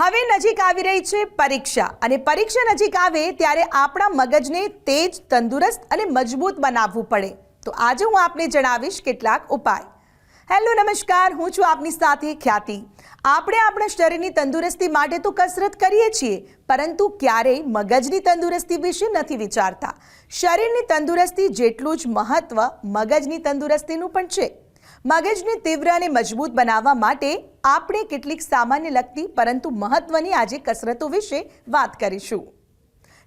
હવે નજીક આવી રહી છે પરીક્ષા. અને પરીક્ષા નજીક આવે ત્યારે આપણા મગજને તેજ, તંદુરસ્ત અને મજબૂત બનાવવું પડે. તો આજે હું આપને જણાવીશ કેટલાક ઉપાય. હેલો, નમસ્કાર. હું છું આપની સાથે ખ્યાતિ. આપણે આપણા શરીરની તંદુરસ્તી માટે તો કસરત કરીએ છીએ, પરંતુ ક્યારેય મગજની તંદુરસ્તી વિશે નથી વિચારતા. શરીરની તંદુરસ્તી જેટલું જ મહત્વ મગજની તંદુરસ્તીનું પણ છે. મગજને તીવ્ર અને મજબૂત બનાવવા માટે આપણે કેટલીક સામાન્ય લગતી પરંતુ મહત્વની આજે કસરતો વિશે વાત કરીશું.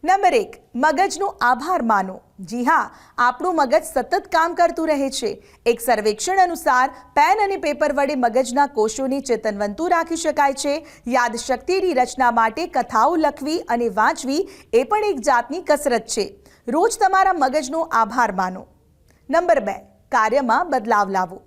નંબર એક, મગજનો આભાર માનો. જી હા, આપણું મગજ સતત કામ કરતું રહે છે. એક સર્વેક્ષણ અનુસાર, પેન અને પેપર વડે મગજના કોષોને ચેતનવંતુ રાખી શકાય છે. યાદશક્તિની રચના માટે કથાઓ લખવી અને વાંચવી એ પણ એક જાતની કસરત છે. રોજ તમારા મગજનો આભાર માનો. નંબર બે, કાર્યમાં બદલાવ લાવો.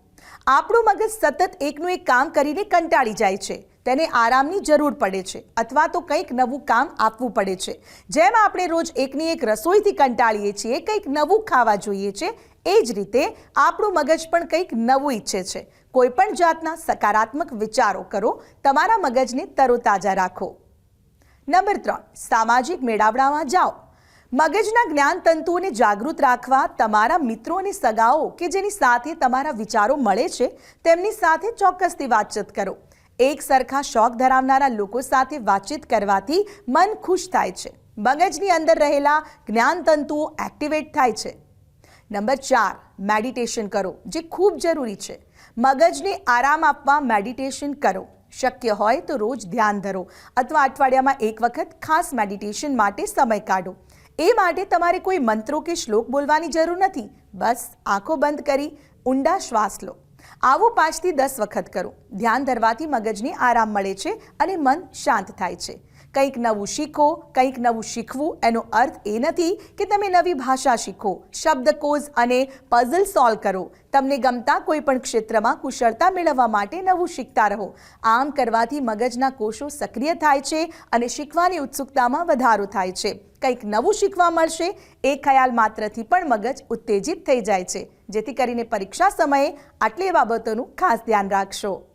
આપણું મગજ સતત એકનું એક કામ કરીને કંટાળી જાય છે. તેને આરામની જરૂર પડે છે અથવા તો કંઈક નવું કામ આપવું પડે છે. જેમ આપણે રોજ એકની એક રસોઈથી કંટાળીએ છીએ, કંઈક નવું ખાવા જોઈએ છે, એ જ રીતે આપણું મગજ પણ કંઈક નવું ઈચ્છે છે. કોઈ પણ જાતના સકારાત્મક વિચારો કરો, તમારા મગજને તરોતાજા રાખો. નંબર ત્રણ, સામાજિક મેળાવડામાં જાઓ. મગજના જ્ઞાન તંતુઓને જાગૃત રાખવા, તમારા મિત્રો અને સગાઓ કે જેની સાથે તમારા વિચારો મળે છે, તેમની સાથે ચોક્કસથી વાતચીત કરો. એક સરખા શોખ ધરાવનારા લોકો સાથે વાતચીત કરવાથી મન ખુશ થાય છે. મગજની અંદર રહેલા જ્ઞાન તંતુઓ એક્ટિવેટ થાય છે. નંબર ચાર, મેડિટેશન કરો, જે ખૂબ જરૂરી છે. મગજને આરામ આપવા મેડિટેશન કરો. શક્ય હોય તો રોજ ધ્યાન ધરો અથવા અઠવાડિયામાં એક વખત ખાસ મેડિટેશન માટે સમય કાઢો. એ માટે તમારે કોઈ મંત્રો કે શ્લોક બોલવાની જરૂર નથી. બસ આંખો બંધ કરી ઊંડા શ્વાસ લો. આવું પાંચથી દસ વખત કરો. ધ્યાન ધરવાથી મગજને આરામ મળે છે અને મન શાંત થાય છે. કંઈક નવું શીખો, કંઈક નવું શીખવું, એનો અર્થ એ નથી કે તમે નવી ભાષા શીખો. શબ્દકોશ અને પઝલ સોલ્વ કરો. તમને ગમતા કોઈ પણ ક્ષેત્રમાં કુશળતા મેળવવા માટે નવું શીખતા રહો. આમ કરવાથી મગજના કોષો સક્રિય થાય છે અને શીખવાની ઉત્સુકતામાં વધારો થાય છે. કંઈક નવું શીખવા મળશે, એ ખ્યાલ માત્રથી પણ મગજ ઉત્તેજિત થઈ જાય છે. જેથી કરીને પરીક્ષા સમયે આટલી બાબતોનું ખાસ ધ્યાન રાખશો.